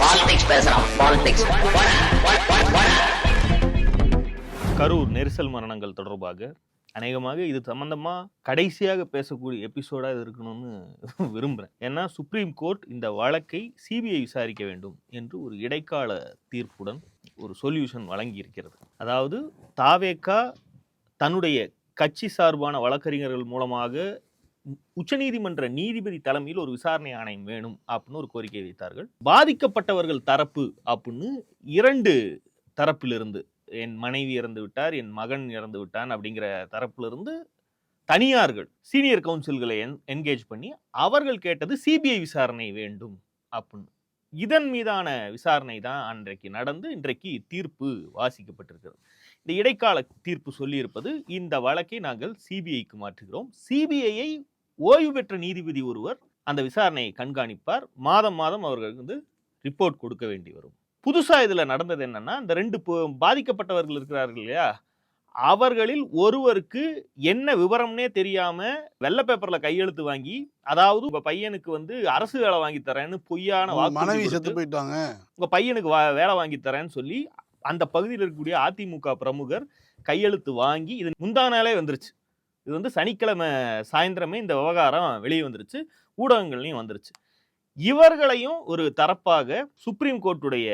Politics பேசுறான் politics Karur நெரிசல் மரணங்கள் தொடர்பாக அநேகமாக இது சம்பந்தமா கடைசியாக பேசக்கூடிய எபிசோடா இது இருக்கணும்னு விரும்புறேன். ஏன்னா சுப்ரீம் கோர்ட் இந்த வழக்கை சிபிஐ விசாரிக்க வேண்டும் என்று ஒரு இடைக்கால தீர்ப்புடன் ஒரு சொல்யூஷன் வழங்கி இருக்கிறது அதாவது தாவேக்கா தன்னுடைய கட்சி சார்பான வழக்கறிஞர்கள் மூலமாக உச்சநீதிமன்ற நீதிபதி தலைமையில் ஒரு விசாரணை ஆணையம் வேணும் அப்படின்னு ஒரு கோரிக்கை வைத்தார்கள். பாதிக்கப்பட்டவர்கள் தரப்பு அப்படின்னு இரண்டு தரப்பிலிருந்து என் மனைவி இறந்து விட்டார் என் மகன் இறந்து விட்டான் அப்படிங்கிற தரப்பிலிருந்து தனியார்கள் சீனியர் கவுன்சில்களை என்கேஜ் பண்ணி அவர்கள் கேட்டது சிபிஐ விசாரணை வேண்டும் அப்படின்னு. இதன் மீதான விசாரணை தான் அன்றைக்கு நடந்து இன்றைக்கு தீர்ப்பு வாசிக்கப்பட்டிருக்கிறது. இந்த இடைக்கால தீர்ப்பு சொல்லியிருப்பது இந்த வழக்கை நாங்கள் சிபிஐக்கு மாற்றுகிறோம். சிபிஐயை ஓய்வு பெற்ற நீதிபதி ஒருவர் அந்த விசாரணையை கண்காணிப்பார். மாதம் மாதம் அவர்கள் வந்து ரிப்போர்ட் கொடுக்க வேண்டி வரும். புதுசா இதுல நடந்தது என்னன்னா இந்த ரெண்டு பாதிக்கப்பட்டவர்கள் இருக்கிறார்கள் இல்லையா? அவர்களில் ஒருவருக்கு என்ன விவரம்னே தெரியாம வெள்ளை பேப்பர்ல கையெழுத்து வாங்கி அதாவது உங்க பையனுக்கு வந்து அரசு வேலை வாங்கி தரேன்னு பொய்யான மனைவி செத்து போயிட்டாங்க. உங்க பையனுக்கு வேலை வாங்கி தரேன்னு சொல்லி அந்த பகுதியில் இருக்கக்கூடிய அதிமுக பிரமுகர் கையெழுத்து வாங்கி இது முந்தா நாளே வந்துருச்சு. இது வந்து சனிக்கிழமை சாயந்தரமே இந்த விவகாரம் வெளியே வந்துருச்சு. ஊடகங்கள்லையும் வந்துருச்சு. இவர்களையும் ஒரு தரப்பாக சுப்ரீம் கோர்ட்டுடைய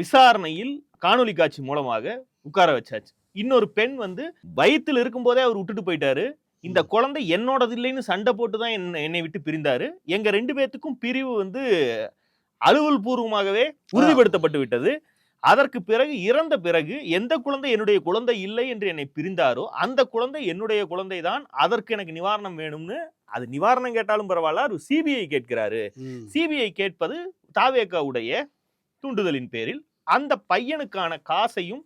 விசாரணையில் காணொளி காட்சி மூலமாக உட்கார வச்சாச்சு. இன்னொரு பெண் வந்து வயித்துல இருக்கும்போதே அவர் விட்டுட்டு போயிட்டாரு. இந்த குழந்தை என்னோடது இல்லைன்னு சண்டை போட்டு தான் என்னை என்னை விட்டு பிரிந்தாரு. எங்க ரெண்டு பேத்துக்கும் பிரிவு வந்து அலுவல் பூர்வமாகவே உறுதிப்படுத்தப்பட்டு விட்டது. அதற்கு பிறகு இறந்த பிறகு எந்த குழந்தை என்னுடைய குழந்தை இல்லை என்று என்னை பிரிந்தாரோ அந்த குழந்தை என்னுடைய குழந்தை தான் அதற்கு எனக்கு நிவாரணம் வேணும்னு அது நிவாரணம் கேட்டாலும் பரவாயில்ல. அவர் சிபிஐ கேட்கிறாரு. சிபிஐ கேட்பது தாவேக்காவுடைய தூண்டுதலின் பேரில் அந்த பையனுக்கான காசையும்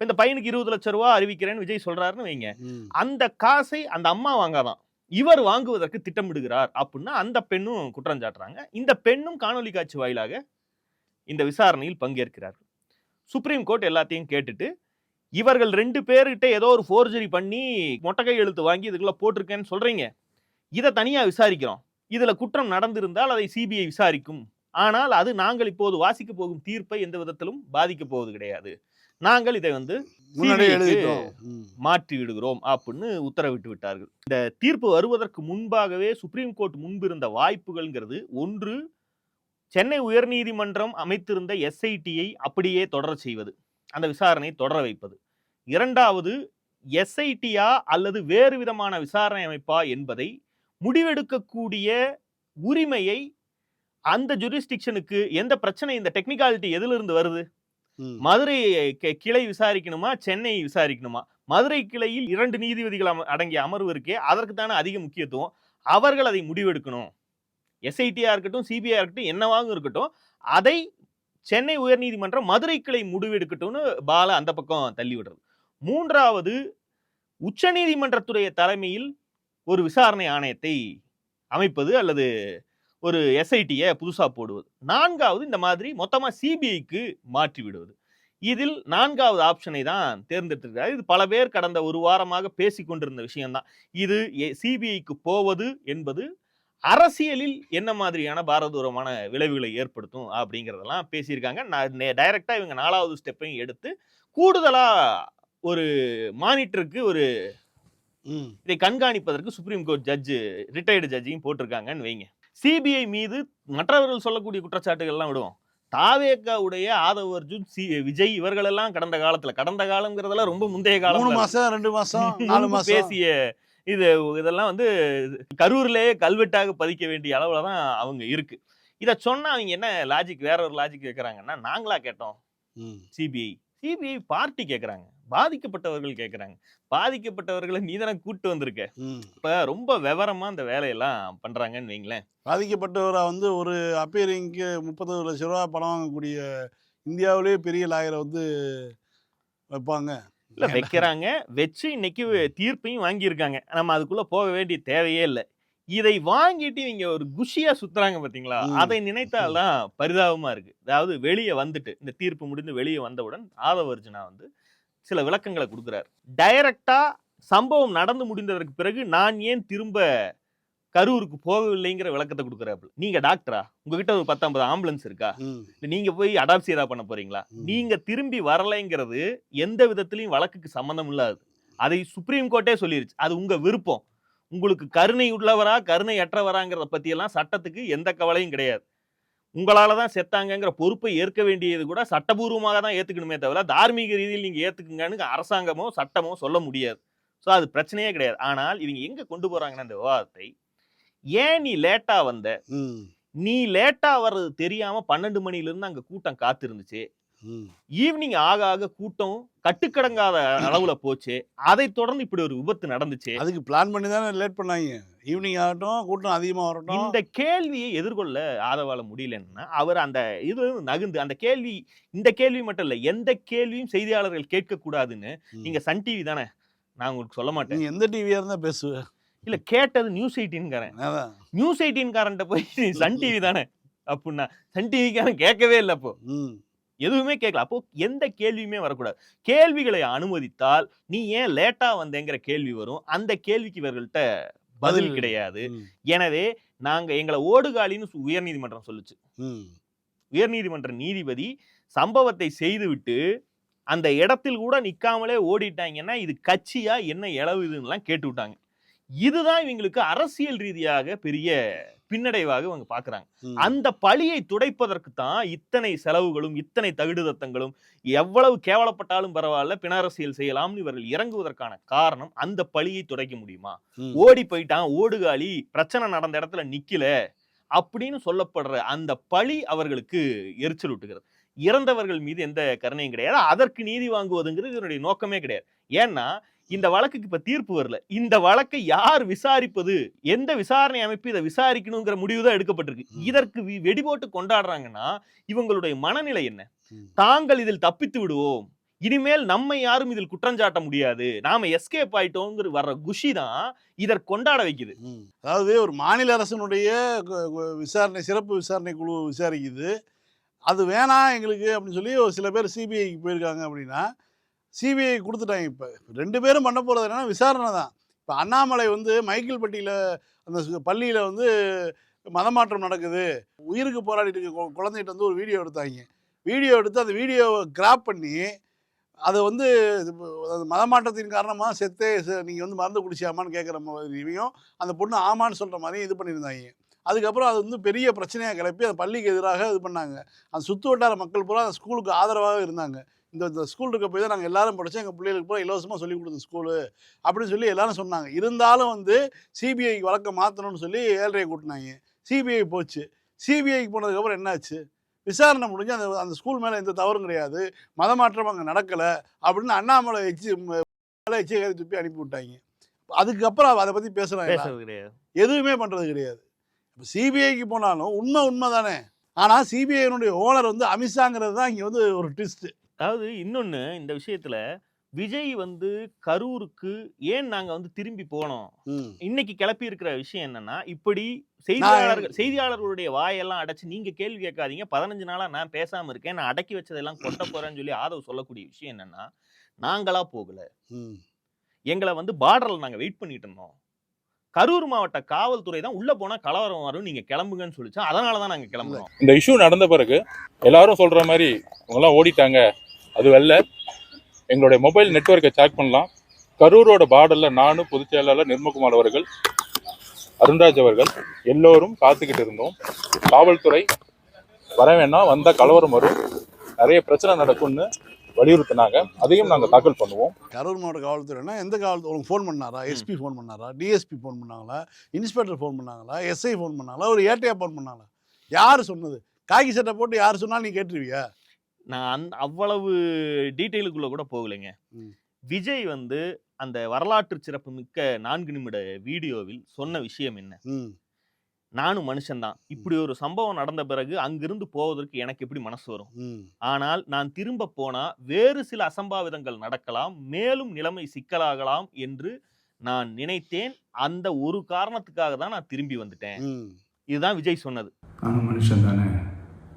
இந்த பையனுக்கு இருபது லட்சம் ரூபாய் அறிவிக்கிறேன்னு விஜய் சொல்றாருன்னு வைங்க. அந்த காசை அந்த அம்மா வாங்காதான். இவர் வாங்குவதற்கு திட்டமிடுகிறார் அப்படின்னா அந்த பெண்ணும் குற்றம் சாட்டுறாங்க. இந்த பெண்ணும் காணொலி காட்சி வாயிலாக இந்த விசாரணையில் பங்கேற்கிறார்கள். சுப்ரீம் கோர்ட் எல்லாத்தையும் கேட்டுட்டு இவர்கள் ரெண்டு பேர்கிட்ட ஏதோ ஒரு ஃபோர்ஜரி பண்ணி மொட்டக்கை எழுத்து வாங்கி இதுக்குள்ள போட்டிருக்கேன்னு சொல்றீங்க. இதை தனியா விசாரிக்கிறோம். இதுல குற்றம் நடந்திருந்தால் அதை சிபிஐ விசாரிக்கும். ஆனால் அது நாங்கள் இப்போது வாசிக்க போகும் தீர்ப்பை எந்த விதத்திலும் பாதிக்க போவது கிடையாது. நாங்கள் இதை வந்து. மாற்றி விடுகிறோம் அப்படின்னு உத்தரவிட்டு விட்டார்கள். இந்த தீர்ப்பு வருவதற்கு முன்பாகவே சுப்ரீம் கோர்ட் முன்பிருந்த வாய்ப்புகள்ங்கிறது ஒன்று சென்னை உயர்நீதிமன்றம் அமைத்திருந்த எஸ்ஐடியை அப்படியே தொடர செய்வது. அந்த விசாரணையை தொடர வைப்பது. இரண்டாவது எஸ்ஐடியா அல்லது வேறு விதமான விசாரணை அமைப்பா என்பதை முடிவெடுக்கக்கூடிய உரிமையை அந்த ஜுரிஸ்டிக்ஷனுக்கு எந்த பிரச்சனை இந்த டெக்னிக்காலிட்டி எதிலிருந்து வருது. மதுரை கி- கிளை விசாரிக்கணுமா? சென்னை விசாரிக்கணுமா? மதுரை கிளையில் இரண்டு நீதிபதிகள் அடங்கிய அமர்வு இருக்கே அதற்கு தானே அதிக முக்கியத்துவம். அவர்கள் அதை முடிவெடுக்கணும். எஸ்ஐடியாக இருக்கட்டும் சிபிஐ இருக்கட்டும் என்னவாகவும் இருக்கட்டும் அதை சென்னை உயர்நீதிமன்றம் மதுரை கிளை முடிவெடுக்கட்டும்னு பால அந்த பக்கம் தள்ளி விடுறது. மூன்றாவது உச்சநீதிமன்றத்துடைய தலைமையில் ஒரு விசாரணை ஆணையத்தை அமைப்பது அல்லது ஒரு எஸ்ஐடியை புதுசாக போடுவது. நான்காவது இந்த மாதிரி மொத்தமாக சிபிஐக்கு மாற்றி விடுவது. இதில் நான்காவது ஆப்ஷனை தான் தேர்ந்தெடுத்திருக்கிறார். இது பல பேர் கடந்த ஒரு வாரமாக பேசி கொண்டிருந்த விஷயம்தான். இது சிபிஐக்கு போவது என்பது அரசியலில் என்ன மாதிரியான பாரதூரமான விளைவுகளை ஏற்படுத்தும் அப்படிங்கிறதெல்லாம் பேசியிருக்காங்க. நான் டைரக்டா இவங்க நாலாவது ஸ்டெப்பையும் எடுத்து கூடுதலா ஒரு மானிட்டருக்கு ஒரு. இதை கண்காணிப்பதற்கு சுப்ரீம் கோர்ட் ஜட்ஜு ரிட்டையர்டு ஜட்ஜையும் போட்டிருக்காங்கன்னு வைங்க. சிபிஐ மீது மற்றவர்கள் சொல்லக்கூடிய குற்றச்சாட்டுகள்லாம் விடுவோம். தாவேக்காவுடைய ஆதவ் அர்ஜுன் சி விஜய் இவர்கள் எல்லாம் கடந்த காலத்துல கடந்த காலங்கிறதெல்லாம் ரொம்ப முந்தைய காலம் மாசம் ரெண்டு மாசம் நாலு மாசம். பேசிய இது இதெல்லாம் வந்து கரூர்லயே கல்வெட்டாக பதிக்க வேண்டிய அளவுல தான் அவங்க இருக்கு. இத சொன்னா அவங்க என்ன லாஜிக் வேற ஒரு லாஜிக் கேக்குறாங்கன்னா நாங்களா கேட்டோம். ம். சிபிஐ. சிபிஐ பார்ட்டி கேக்குறாங்க. பாதிக்கப்பட்டவர்கள் கேக்குறாங்க. பாதிக்கப்பட்டவர்களை நீ தானே கூட்டு வந்திருக்க. இப்ப ரொம்ப விவரமா இந்த வேலையெல்லாம் பண்றாங்கன்னு வைங்களேன். பாதிக்கப்பட்டவரா வந்து ஒரு அப்பீரிங்க்கு முப்பது லட்ச ரூபா பணம் வாங்கக்கூடிய இந்தியாவிலேயே பெரிய லாயரை வந்து வைப்பாங்க. இல்ல வைக்கிறாங்க. வச்சு இன்னைக்கு தீர்ப்பையும் வாங்கியிருக்காங்க. நம்ம அதுக்குள்ள போக வேண்டிய தேவையே இல்லை. இதை வாங்கிட்டு இவங்க ஒரு குஷியா சுத்துறாங்க பாத்தீங்களா. அதை நினைத்தால்தான் பரிதாபமா இருக்கு. அதாவது வெளியே வந்துட்டு இந்த தீர்ப்பு முடிந்து வெளியே வந்தவுடன் ஆதவர்ஜுனா வந்து சில விளக்கங்களை கொடுக்குறாரு. டைரக்டா சம்பவம் நடந்து முடிந்ததற்கு பிறகு நான் ஏன் திரும்ப கரூருக்கு போகவில்லைங்கிற விளக்கத்தை கொடுக்குறாப்புல. நீங்க டாக்டரா? உங்ககிட்ட ஒரு பத்தொன்பது ஆம்புலன்ஸ் இருக்கா? நீங்க போய் அடாப்சி ஏதாவது பண்ண போறீங்களா. நீங்க திரும்பி வரலைங்கிறது எந்த விதத்திலையும் வழக்குக்கு சம்பந்தம் இல்லாது. அதை சுப்ரீம் கோர்ட்டே சொல்லிருச்சு. அது உங்க விருப்பம். உங்களுக்கு கருணை உள்ளவரா கருணை அற்றவராங்கிறத பத்தி எல்லாம் சட்டத்துக்கு எந்த கவலையும் கிடையாது. உங்களால தான் செத்தாங்கங்கிற பொறுப்பை ஏற்க வேண்டியது கூட சட்டபூர்வமாக தான் ஏத்துக்கணுமே தவிர தார்மீக ரீதியில் நீங்க ஏத்துக்குங்கன்னு அரசாங்கமோ சட்டமோ சொல்ல முடியாது. ஸோ அது பிரச்சனையே கிடையாது. ஆனால் இவங்க எங்க கொண்டு போறாங்கன்னா இந்த விவாதத்தை ஏன் நீ லேட்டா வந்த? நீ லேட்டா வர்றது தெரியாம பன்னெண்டு மணில இருந்து அங்க கூட்டம் காத்திருந்துச்சு. ஈவினிங் ஆக ஆக கூட்டம் கட்டுக்கடங்காத அளவுல போச்சு. அதை தொடர்ந்து இப்படி ஒரு விபத்து நடந்துச்சு. அதுக்கு பிளான் பண்ணி தானே லேட் பண்ணாங்க. ஈவினிங் ஆகட்டும் கூட்டம் அதிகமாக வரட்டும். இந்த கேள்வியை எதிர்கொள்ள ஆதவால முடியலன்னா அவர் அந்த இது நகுந்து அந்த கேள்வி இந்த கேள்வி மட்டும் இல்ல எந்த கேள்வியும் செய்தியாளர்கள் கேட்க கூடாதுன்னு. நீங்க சன் டிவி தானே? நான் உங்களுக்கு சொல்ல மாட்டேன். எந்த டிவியாக இருந்தால் பேசுவ? இல்ல கேட்டது நியூஸ் எயிட்டீன்காரன் நியூஸ் எயிட்டீன்காரன்ட்ட போய் சன் டிவி தானே? அப்படின்னா சன் டிவிக்காரன் கேட்கவே இல்லை அப்போ. ம். எதுவுமே கேட்கல அப்போ எந்த கேள்வியுமே வரக்கூடாது. கேள்விகளை அனுமதித்தால் நீ ஏன் லேட்டா வந்தேங்கிற கேள்வி வரும். அந்த கேள்விக்கு இவர்கள்ட்ட பதில். கிடையாது. எனவே நாங்க எங்களை ஓடுகாலின்னு உயர்நீதிமன்றம் சொல்லுச்சு. உயர்நீதிமன்ற நீதிபதி சம்பவத்தை செய்துவிட்டு அந்த இடத்தில் கூட நிக்காமலே ஓடிட்டாங்கன்னா இது கட்சியா என்ன இளவுதுன்னெலாம் கேட்டு விட்டாங்க இதுதான் இவங்களுக்கு அரசியல் ரீதியாக பெரிய பின்னடைவாக இவங்க பாக்குறாங்க. அந்த பழியை துடைப்பதற்கு தான் இத்தனை செலவுகளும் இத்தனை தகுடுதத்தங்களும் எவ்வளவு கேவலப்பட்டாலும் பரவாயில்ல பிணரசியல் செய்யலாம்னு இவர்கள் இறங்குவதற்கான காரணம் அந்த பழியை துடைக்க முடியுமா. ஓடி போயிட்டான் ஓடுகாலி பிரச்சனை நடந்த இடத்துல நிக்கல அப்படின்னு சொல்லப்படுற அந்த பழி அவர்களுக்கு எரிச்சல் விட்டுகிறது இறந்தவர்கள் மீது எந்த கருணையும் கிடையாது. அதற்கு நீதி வாங்குவதுங்கிறது இதனுடைய நோக்கமே கிடையாது. ஏன்னா இந்த வழக்குக்கு இப்ப தீர்ப்பு வரல. இந்த வழக்கை யார் விசாரிப்பது? எந்த விசாரணை அமைப்பு இதை விசாரிக்கணுங்கிற முடிவு தான் எடுக்கப்பட்டிருக்கு. இதற்கு வெடிபோட்டு கொண்டாடுறாங்கன்னா இவங்களுடைய மனநிலை என்ன. தாங்கள் இதில் தப்பித்து விடுவோம். இனிமேல் நம்மை யாரும் இதில் குற்றஞ்சாட்ட முடியாது. நாம எஸ்கேப் ஆயிட்டோங்கிற வர்ற குஷி தான் இதற்கு கொண்டாட வைக்குது. அதாவது ஒரு மாநில அரசினுடைய விசாரணை சிறப்பு விசாரணை குழு விசாரிக்குது. அது வேணாம் எங்களுக்கு அப்படின்னு சொல்லி ஒரு சில பேர் சிபிஐக்கு போயிருக்காங்க அப்படின்னா சிபிஐ கொடுத்துட்டாங்க இப்போ. ரெண்டு பேரும் பண்ண போகிறது என்னென்னா விசாரணை தான். இப்போ அண்ணாமலை வந்து மைக்கேல்பட்டியில் அந்த பள்ளியில் வந்து மதமாற்றம் நடக்குது. உயிருக்கு போராடிட்டு இருக்க குழந்தைகிட்ட வந்து ஒரு வீடியோ எடுத்தாங்க. வீடியோ எடுத்து அந்த வீடியோவை கிராப் பண்ணி அதை வந்து அது மதமாற்றத்தின் காரணமாக செத்தே நீங்கள் வந்து மருந்து குடிச்சியாமான்னு கேட்குற மாதிரியும் அந்த பொண்ணு ஆமான்னு சொல்கிற மாதிரியும் இது பண்ணியிருந்தாங்க. அதுக்கப்புறம் அது வந்து பெரிய பிரச்சனையாக கிளப்பி அந்த பள்ளிக்கு எதிராக இது பண்ணாங்க. அந்த சுற்று வட்டார மக்கள் பூரா அந்த ஸ்கூலுக்கு ஆதரவாக இருந்தாங்க. இந்த இந்த ஸ்கூல் இருக்க போய் தான் நாங்கள் எல்லாரும் படித்தோம் எங்கள் பிள்ளைகளுக்கு பூரா இலவசமாக சொல்லிக் கொடுத்த ஸ்கூலு அப்படின்னு சொல்லி எல்லாரும் சொன்னாங்க. இருந்தாலும் வந்து சிபிஐ வழக்கை மாற்றணும்னு சொல்லி ஏழரையை கூட்டினாங்க. சிபிஐ போச்சு. சிபிஐக்கு போனதுக்கப்புறம் என்னாச்சு? விசாரணை முடிஞ்சு அந்த அந்த ஸ்கூல் மேலே எந்த தவறும் கிடையாது. மதமாற்றம் அங்கே நடக்கலை அப்படின்னு அண்ணாமலை எச்சு மேலே எச்சு கறி துப்பி அனுப்பி விட்டாங்க. அதுக்கப்புறம் அதை பற்றி பேசுகிறாங்க கிடையாது. எதுவுமே பண்ணுறது கிடையாது. இப்போ சிபிஐக்கு போனாலும் உண்மை உண்மை தானே ஆனால் சிபிஐனுடைய ஓனர் வந்து அமித்ஷாங்கிறது தான் இங்கே வந்து ஒரு ட்விஸ்ட் அதாவது இன்னொன்னு இந்த விஷயத்துல விஜய் வந்து கரூருக்கு ஏன் நாங்க வந்து திரும்பி போனோம்? இன்னைக்கு கிளப்பி இருக்கிற விஷயம் என்னன்னா இப்படி செய்தியாளர்கள் செய்தியாளர்களுடைய வாயெல்லாம் அடைச்சு நீங்க கேள்வி கேட்காதீங்க. பதினஞ்சு நாளா நான் பேசாம இருக்கேன். நான் அடக்கி வச்சதெல்லாம் கொட்ட போறேன்னு சொல்லி ஆதவ் சொல்லக்கூடிய விஷயம் என்னன்னா நாங்களா போகல. எங்களை வந்து பார்டர்ல நாங்க வெயிட் பண்ணிட்டு இருந்தோம். கரூர் மாவட்ட காவல்துறை தான் உள்ள போனா கலவரம் வரும் நீங்க கிளம்புங்கன்னு சொல்லிச்சு அதனால தான் நாங்க கிளம்புறோம். இந்த இஷ்யூ நடந்த பிறகு எல்லாரும் சொல்ற மாதிரி இவங்கெல்லாம் ஓடிட்டாங்க. அது வெல்ல எங்களுடைய மொபைல் நெட்வொர்க்கை செக் பண்ணலாம். கரூரோட பார்டர்ல நானும் பொதுச் செயலாளர் நிர்மகுமார் அவர்கள் அருண்ராஜ் அவர்கள் எல்லோரும் காத்துக்கிட்டு இருந்தோம். காவல்துறை வர வேணாம் வந்தா கலவரம் வரும். நிறைய பிரச்சனை நடக்கும்னு வலியுறுத்தினாங்க. அதையும் நாங்க தாக்கல் பண்ணுவோம். கரூர் மாவட்ட காவல்துறைனா எந்த காவல்துறை உங்களுக்கு ஃபோன் பண்ணாரா? எஸ்பி ஃபோன் பண்ணாரா? டிஎஸ்பி ஃபோன் பண்ணாங்களா? இன்ஸ்பெக்டர் ஃபோன் பண்ணாங்களா? எஸ்ஐ ஃபோன் பண்ணாங்களா? ஒரு ஏடிஆர் ஃபோன் பண்ணாங்களா? யார் சொன்னது? காக்கி சட்டை போட்டு யார் சொன்னாலும் நீ கேட்டுருவியா? நான் அந்த அவ்வளவு டீட்டெயிலுக்குள்ள கூட போகலைங்க. விஜய் வந்து அந்த வரலாற்று சிறப்பு மிக்க நான்கு நிமிட வீடியோவில் சொன்ன விஷயம் என்ன? நானும் மனுஷன்தான் இப்படி ஒரு சம்பவம் நடந்த பிறகு அங்கிருந்து போவதற்கு எனக்கு எப்படி மனசு வரும்? ஆனால் நான் திரும்ப போனா வேறு சில அசம்பாவிதங்கள் நடக்கலாம் மேலும் நிலைமை சிக்கலாகலாம் என்று நான் நினைத்தேன். அந்த ஒரு காரணத்துக்காக தான் நான் திரும்பி வந்துட்டேன். இதுதான் விஜய் சொன்னது. மனுஷன் தானே?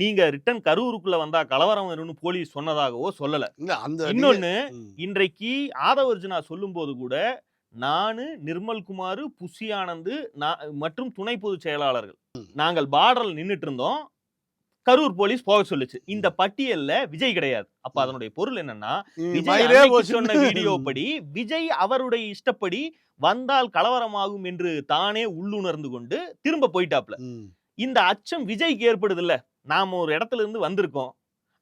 நீங்க ரிட்டன் கரூருக்குள்ள வந்தா கலவரம் வரும்னு போலீஸ் சொன்னதாகவோ சொல்லல. அந்த இன்னொன்னு. இன்றைக்கு ஆதவர்ஜுனா சொல்லும்போது கூட நானு நிர்மல்குமார் புஷி ஆனந்த் மற்றும் துணை பொதுச் செயலாளர்கள். நாங்கள் பார்டர்ல நின்னுட்டு இருந்தோம் கரூர் போலீஸ் போக சொல்லுச்சு. இந்த பட்டியல்ல விஜய் கிடையாது. அப்ப அதனுடைய பொருள் என்னன்னா விஜய். சொன்ன வீடியோ படி விஜய் அவருடைய இஷ்டப்படி வந்தால் கலவரமாகும் என்று தானே உள்ளுணர்ந்து கொண்டு திரும்ப போயிட்டாப்ல. இந்த அச்சம் விஜய்க்கு ஏற்படுது இல்ல நாம ஒரு இடத்துல இருந்து வந்திருக்கோம்.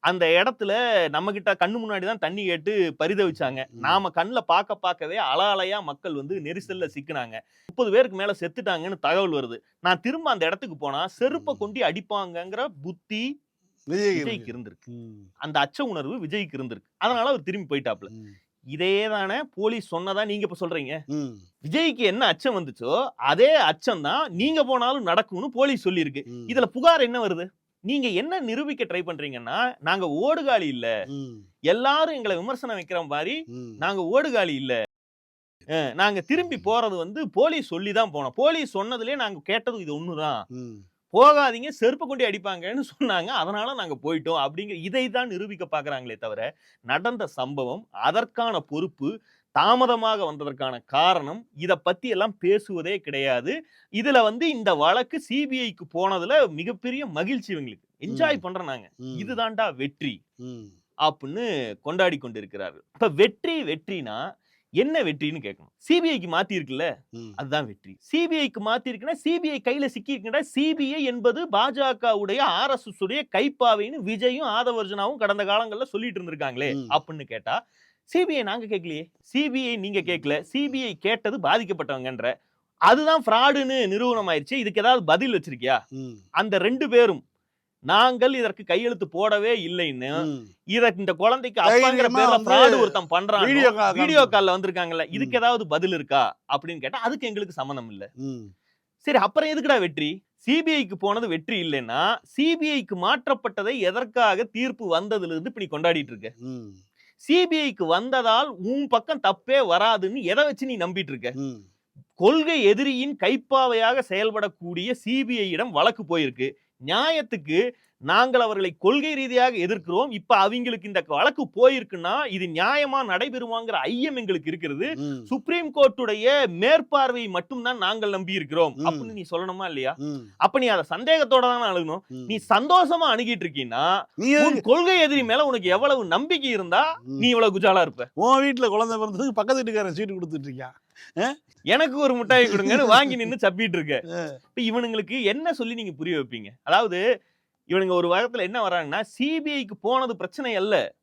அந்த இடத்துல நம்ம கிட்ட கண்ணு முன்னாடி தான் தண்ணி கேட்டு பரிதவிச்சாங்க. நாம கண்ணுல பார்க்க பார்க்கவே அல அலையா மக்கள் வந்து நெரிசல்ல சிக்கினாங்க. முப்பது பேருக்கு மேல செத்துட்டாங்கன்னு தகவல் வருது. நான் திரும்ப அந்த இடத்துக்கு போனா செருப்பை. கொண்டு அடிப்பாங்கங்கிற புத்தி விஜய்க்கு. இருந்திருக்கு. அந்த அச்ச உணர்வு விஜய்க்கு இருந்திருக்கு. அதனால அவர் திரும்பி போயிட்டாப்ல. இதே தானே போலீஸ் சொன்னதா நீங்க இப்ப சொல்றீங்க. விஜய்க்கு என்ன அச்சம் வந்துச்சோ அதே அச்சம் தான் நீங்க போனாலும் நடக்கும்னு போலீஸ் சொல்லியிருக்கு. இதுல புகார் என்ன வருது? நீங்க என்ன நிரூபிக்க ட்ரை பண்றீங்கன்னா நாங்க ஓடுகாலி இல்ல. எல்லாரும் எங்களை விமர்சனம் வைக்கிற மாதிரி. நாங்க ஓடுகாலி இல்ல. நாங்க திரும்பி போறது வந்து போலீஸ் சொல்லி தான் போனோம். போலீஸ் சொன்னதுலயே நாங்க கேட்டது இது ஒண்ணுதான். போகாதீங்க செருப்பு கொண்டு அடிப்பாங்கன்னு சொன்னாங்க. அதனால நாங்க போயிட்டோம் அப்படிங்கிற இதை தான் நிரூபிக்க பாக்குறாங்களே தவிர நடந்த சம்பவம் அதற்கான பொறுப்பு தாமதமாக வந்ததற்கான காரணம் இத பத்தி எல்லாம் பேசுவதே கிடையாது. இதுல வந்து இந்த வழக்கு சிபிஐக்கு போனதுல மிகப்பெரிய மகிழ்ச்சி இவங்களுக்கு. என்ஜாய் பண்றோம் நாங்க. ம். இதுதான்டா வெற்றி. அப்படின்னு கொண்டாடி கொண்டிருக்கிறார்கள். இப்ப வெற்றி வெற்றினா என்ன வெற்றின்னு கேட்கணும். சிபிஐக்கு மாத்தி இருக்குல்ல. அதுதான் வெற்றி. சிபிஐக்கு மாத்தி இருக்குன்னா சிபிஐ கையில சிக்கி இருக்குன்னா சிபிஐ என்பது பாஜகவுடைய ஆர்எஸ்எஸ் உடைய கைப்பாவைன்னு விஜயும் ஆதவர்ஜனாவும் கடந்த காலங்கள்ல சொல்லிட்டு இருந்திருக்காங்களே. அப்படின்னு கேட்டா சிபிஐ நாங்க கேட்கலையே. சிபிஐ நீங்க கேட்கல. சிபிஐ கேட்டது பாதிக்கப்பட்டவங்கன்ற. அதுதான் ஃப்ராடுன்னு நிரூபணம் ஆயிடுச்சு இதுக்கு ஏதாவது பதில் வச்சிருக்கியா. அந்த ரெண்டு பேரும் நாங்கள் இதற்கு கையெழுத்து போடவே இல்லைன்னு. இத இந்த குழந்தைக்கு அப்பாங்கிற பேர்ல ஃப்ராடு ஒருத்தன் பண்றான் வீடியோ கால் வீடியோ கால்ல வந்திருக்காங்கல்ல இதுக்கு ஏதாவது பதில் இருக்கா அப்படின்னு கேட்டா அதுக்கு எங்களுக்கு சம்மந்தம் இல்ல. சரி அப்புறம் எதுக்குடா வெற்றி சிபிஐக்கு போனது வெற்றி இல்லைன்னா சிபிஐக்கு மாற்றப்பட்டதை எதற்காக தீர்ப்பு வந்ததுல இருந்து இப்ப நீ கொண்டாடிட்டு இருக்க. சிபிஐக்கு வந்ததால் உன் பக்கம் தப்பே வராதுன்னு எதை வச்சு நீ நம்பிட்டு இருக்க. கொள்கை எதிரியின் கைப்பாவையாக செயல்படக்கூடிய சிபிஐயிடம் வழக்கு போயிருக்கு நியாயத்துக்கு நாங்கள் அவர்களை கொள்கை ரீதியாக எதிர்க்கிறோம். இப்ப அவங்களுக்கு இந்த வழக்கு போயிருக்குன்னா இது நியாயமா நடைபெறுவாங்கிற ஐயம் எங்களுக்கு இருக்கிறது. சுப்ரீம் கோர்ட்டுடைய மேற்பார்வையை மட்டும்தான் நாங்கள் நம்பி இருக்கிறோம். அப்படின்னு நீ சொல்லணுமா இல்லையா. அப்ப நீ அதை சந்தேகத்தோட தான் அணுகணும். நீ சந்தோஷமா அணுகிட்டு எதுக்கு- கொள்கை எதிரி மேல உனக்கு எவ்வளவு நம்பிக்கை இருந்தா. நீ இவ்வளவு குஜாலா இருப்ப. உன் வீட்டுல குழந்தை பிறந்ததுக்கு பக்கத்து வீட்டுக்காரன் சீட்டு கொடுத்துட்டு இருக்கான் எனக்கு ஒரு முட்டாய் கொடுங்கன்னு வாங்கி நின்னு சப்பிட்டு இருக்க. இப்ப இவனுங்களுக்கு என்ன சொல்லி நீங்க புரிய வைப்பீங்க? அதாவது இவனுங்க ஒரு வகத்துல என்ன வராங்கன்னா சிபிஐக்கு போனது பிரச்சனை அல்ல.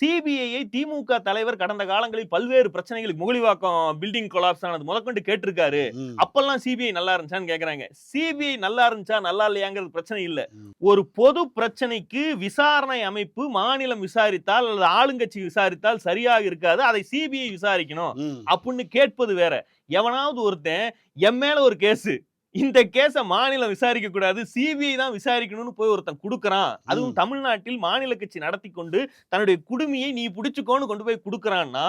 சிபிஐயை திமுக தலைவர் கடந்த காலங்களில் பல்வேறு பிரச்சனைகளுக்கு முகலிவாக்கம் பில்டிங் கொலாப்ஸ் ஆனது முதற்கொண்டு கேட்டிருக்காரு. அப்பெல்லாம் சிபிஐ நல்லா இருந்துச்சான்னு கேக்குறாங்க. சிபிஐ நல்லா இருந்துச்சா நல்லா இல்லையாங்கிறது பிரச்சனை இல்ல. ஒரு பொது பிரச்சனைக்கு விசாரணை அமைப்பு மாநிலம் விசாரித்தால் அல்லது ஆளுங்கட்சி விசாரித்தால் சரியாக இருக்காது. அதை சிபிஐ விசாரிக்கணும். அப்படின்னு கேட்பது வேற. எவனாவது ஒருத்தன் என் மேல ஒரு கேஸ். இந்த கேஸ மாநிலம் விசாரிக்க கூடாது சிபிஐ தான் விசாரிக்கணும்னு போய் ஒருத்தன் கொடுக்கறான் அதுவும். தமிழ்நாட்டில் மாநில கட்சி நடத்தி கொண்டு தன்னுடைய குடுமையை நீ பிடிச்சுக்கோன்னு கொண்டு போய் கொடுக்கறான்னா.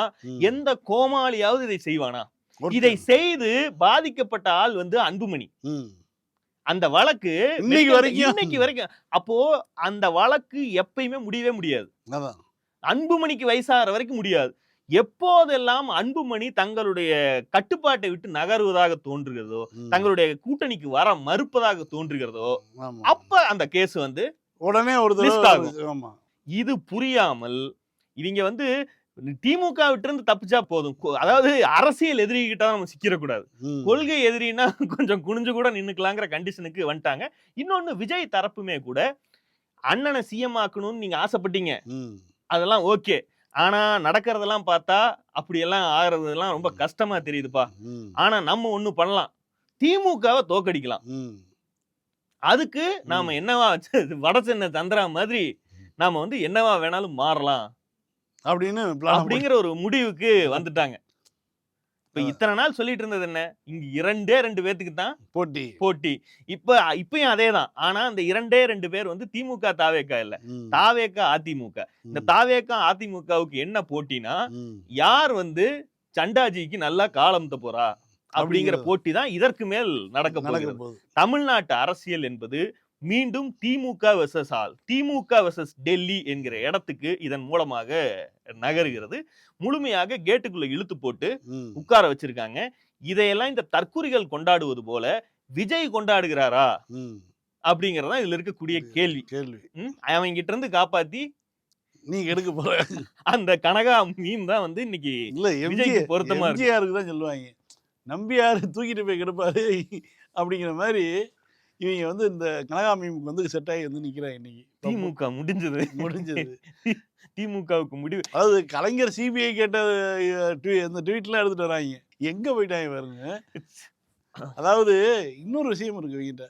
எந்த கோமாளியாவது இதை செய்வானா. இதை செய்து பாதிக்கப்பட்ட ஆள் வந்து அன்புமணி. அந்த வழக்கு இன்னைக்கு வரைக்கும். இன்னைக்கு வரைக்கும் அப்போ அந்த வழக்கு எப்பயுமே முடியவே முடியாது அன்புமணிக்கு வயசாகிற வரைக்கும் முடியாது எப்போதெல்லாம் அன்புமணி தங்களுடைய கட்டுப்பாட்டை விட்டு நகருவதாக தோன்றுகிறதோ. தங்களுடைய கூட்டணிக்கு வர மறுப்பதாக தோன்றுகிறதோ. அப்ப அந்த கேஸ் வந்து உடனே ஒரு இது புரியாமல் இவங்க வந்து திமுக விட்டு இருந்து தப்பிச்சா போதும் அதாவது அரசியல் எதிரிகிட்ட தான் நம்ம சிக்கிடக்கூடாது. கொள்கை எதிரின்னா கொஞ்சம் குனிஞ்சு கூட நின்னுக்கலாங்கிற கண்டிஷனுக்கு வந்துட்டாங்க இன்னொன்னு விஜய் தரப்புமே கூட அண்ணனை சிஎம் ஆக்கணும்னு நீங்க ஆசைப்பட்டீங்க. அதெல்லாம் ஓகே ஆனா நடக்கிறதெல்லாம் பார்த்தா அப்படியெல்லாம் ஆகிறதெல்லாம் ரொம்ப கஷ்டமா தெரியுதுப்பா. ஆனா நம்ம ஒண்ணு பண்ணலாம். திமுகவை தோக்கடிக்கலாம். அதுக்கு நாம என்னவா வட சென்னை தந்திரா மாதிரி நாம வந்து என்னவா வேணாலும் மாறலாம். அப்படின்னு அப்படிங்கிற ஒரு முடிவுக்கு வந்துட்டாங்க. இப்ப இத்தனை நாள் சொல்லிட்டு இருந்தது என்ன? இங்க இரண்டே ரெண்டு பேத்துக்கு தான் போட்டி. போட்டி. இப்ப இப்பயும் அதேதான். ஆனா அந்த இரண்டே ரெண்டு பேர் வந்து திமுக தாவேக்கா இல்ல. தாவேக்கா அதிமுக. இந்த தாவேக்கா அதிமுகவுக்கு என்ன போட்டினா. யார் வந்து சண்டாஜிக்கு நல்லா காலம் போறா? அப்படிங்கிற. போட்டி தான் இதற்கு மேல் நடக்க போகிறது தமிழ்நாட்டு அரசியல் என்பது மீண்டும் DMK versus all DMK versus Delhi என்கிற இடத்துக்கு இதன் மூலமாக நகருகிறது. முழுமையாக கேட்டுக்குள்ள இழுத்து போட்டு உட்கார வச்சிருக்காங்க. இதையெல்லாம் இந்த தற்குறிகள் கொண்டாடுவது போல விஜய் கொண்டாடுகிறாரா. அப்படிங்கறதான் இதுல இருக்கக்கூடிய கேள்வி. கேள்வி. அவங்க கிட்ட இருந்து காப்பாத்தி நீங்க எடுக்க போற. அந்த கனகா மீன் தான் வந்து இன்னைக்கு இல்ல விஜய்க்கு பொருத்தமா இருக்கு. தான் சொல்லுவாங்க. நம்பியார் தூக்கிட்டு போய் கெடுப்பாரு அப்படிங்கிற மாதிரி இவங்க வந்து இந்த கனகாமிக்கு வந்து செட் ஆகி வந்து நிக்கிறாங்க இன்னைக்கு. திமுக முடிஞ்சது. முடிஞ்சது. திமுகவுக்கு முடிவு. அதாவது கலைஞர் சிபிஐ கேட்ட அந்த ட்வீட்லாம் எடுத்துட்டு வராங்க. எங்க போயிட்டாங்க பாருங்க. அதாவது இன்னொரு விஷயம் இருக்கு இவங்கிட்ட.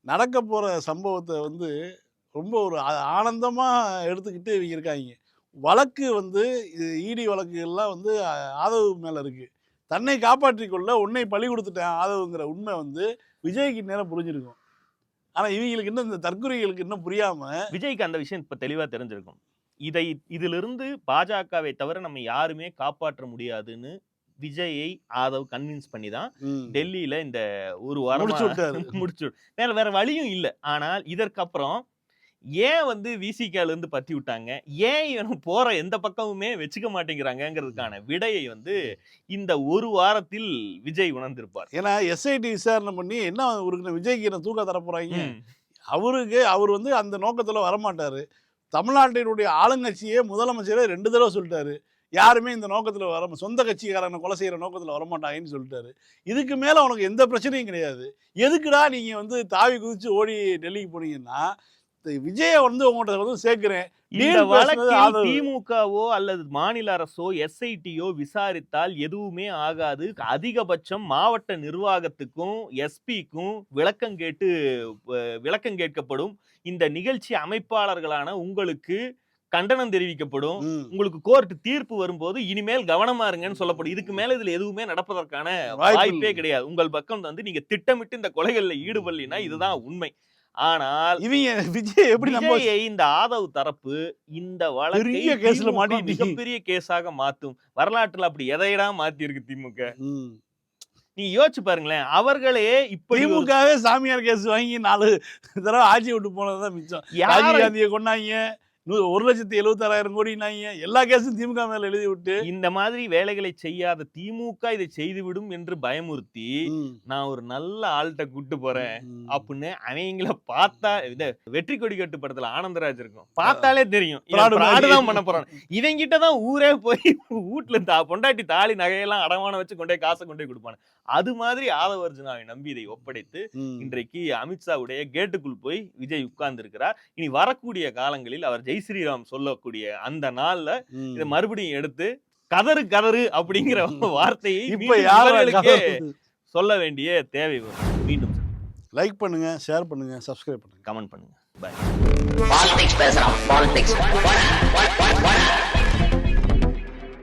நடக்க போற சம்பவத்தை வந்து ரொம்ப ஒரு ஆ- ஆனந்தமா எடுத்துக்கிட்டு இவங்க இருக்காங்க. வழக்கு வந்து இடி வழக்கு எல்லாம் வந்து ஆதவ் மேல இருக்கு. தன்னை காப்பாற்றிக் கொள்ள உன்னை பழி கொடுத்துட்டேன் ஆதவுங்கிற உண்மை வந்து விஜய்க்கு நேரம் புரிஞ்சிருக்கும். ஆனா இவங்களுக்கு இன்னும் இந்த தற்கொலைகளுக்கு இன்னும் புரியாம விஜய்க்கு அந்த விஷயம் இப்ப தெளிவா தெரிஞ்சிருக்கும். இதை இதிலிருந்து பாஜகவை தவிர நம்ம யாருமே காப்பாற்ற முடியாதுன்னு விஜயை ஆதவ் கன்வின்ஸ் பண்ணி தான் டெல்லியில இந்த ஒரு வாரம் முடிச்சு முடிச்சு வேற வேற வழியும் இல்ல. ஆனால் இதற்கப்புறம் ஏன் வந்து விசிகால இருந்து பத்தி விட்டாங்க ஏன் இவன் போற எந்த பக்கமுமே வச்சுக்க மாட்டேங்கிறாங்கங்கிறதுக்கான விடையை வந்து இந்த ஒரு வாரத்தில் விஜய் உணர்ந்திருப்பார். ஏன்னா எஸ்ஐடி விசாரணை பண்ணி என்ன ஒரு விஜய்க்கு என்ன தூக்க தர போறாங்க? ம். அவருக்கு அவர் வந்து அந்த நோக்கத்தில் வரமாட்டார். தமிழ்நாட்டினுடைய ஆளுங்கட்சியே முதலமைச்சரே ரெண்டு தடவை சொல்லிட்டாரு. யாருமே இந்த நோக்கத்தில் வர சொந்த கட்சிக்காரனை கொலை செய்கிற நோக்கத்தில் வரமாட்டாங்கன்னு சொல்லிட்டாரு. இதுக்கு மேலே உனக்கு எந்த பிரச்சனையும் கிடையாது. எதுக்குடா நீங்கள் வந்து தாவி குதிச்சு ஓடி டெல்லிக்கு போனீங்கன்னா விஜயை வந்து உங்கள்கிட்ட வந்து சேர்க்குறேன். இந்த வழக்கில். திமுகவோ அல்லது மாநில அரசோ எஸ்ஐடியோ விசாரித்தால் எதுவுமே ஆகாது. அதிகபட்சம் மாவட்ட நிர்வாகத்துக்கும் எஸ்பிக்கும் விளக்கம் கேட்டு விளக்கம் கேட்கப்படும். இந்த நிகழ்ச்சி அமைப்பாளர்களான உங்களுக்கு கண்டனம் தெரிவிக்கப்படும். உங்களுக்கு கோர்ட் தீர்ப்பு வரும்போது இனிமேல் கவனமா இருங்கன்னு சொல்லப்படும். இதுக்கு மேல இதுல எதுவுமே நடப்பதற்கான வாய்ப்பு. கிடையாது. உங்கள் பக்கம் வந்து நீங்க திட்டமிட்டு இந்த கொலைகள்ல ஈடுபடலினா இதுதான் உண்மை. ஆனால் இவங்க விஜய் எப்படி நம்ம இந்த ஆதவ் தரப்பு இந்த வழக்கை பெரிய கேஸ்ல மாட்டிட்டு. மிகப்பெரிய கேஸாக மாத்தும் வரலாற்றுல அப்படி எதையடா மாத்தி இருக்கு திமுக. நீ யோசிச்சு பாருங்களேன் அவர்களே இப்படி ஒரு- திமுகவே சாமியார் கேஸ் வாங்கி நாலு தடவை ஆட்சி விட்டு போனதுதான் மிச்சம் ராஜீவ் காந்தியை கொண்டாங்க ஒரு லட்சத்தி எழுபத்தாறாயிரம் கோடினாங்க எல்லா கேஸும் திமுக மேல எழுதி விட்டு இந்த மாதிரி வேலைகளை செய்யாத திமுக இதை செய்துவிடும் என்று பயமுறுத்தி நான் ஒரு நல்ல ஆள்கிட்ட கூட்டு போறேன். அப்படின்னு அவங்கள பார்த்தா இந்த வெற்றி கொடி கட்டு படத்துல ஆனந்தராஜ் இருக்கும். பார்த்தாலே தெரியும். தான் பண்ண போறான். இவங்கிட்ட தான் ஊரே போய் வீட்டுல தா பொண்டாட்டி தாலி நகையெல்லாம் அடமானம் வச்சு கொண்டே காசை கொண்டே கொடுப்பானு. அது மாதிரி ஆதவர்ஜுனாவை நம்பி இதை ஒப்படைத்து. இன்றைக்கு அமித்ஷாவுடைய கேட்டுக்குள் போய் விஜய் உட்கார்ந்து இருக்கிறார் இனி வரக்கூடிய காலங்களில் அவர் ஜெய் ஸ்ரீராம் சொல்லக்கூடிய அந்த நாள்ல. இதை மறுபடியும் எடுத்து கதறு கதறு அப்படிங்கிற வார்த்தையை இப்ப மீண்டும் யார இவர்களுக்கே சொல்ல வேண்டிய தேவை வரும். மீண்டும் லைக் பண்ணுங்க ஷேர் பண்ணுங்க சப்ஸ்கிரைப் பண்ணுங்க. கமெண்ட் பண்ணுங்க. பாய் பாலிடிக்ஸ் பேசுறான் பாலிடிக்ஸ்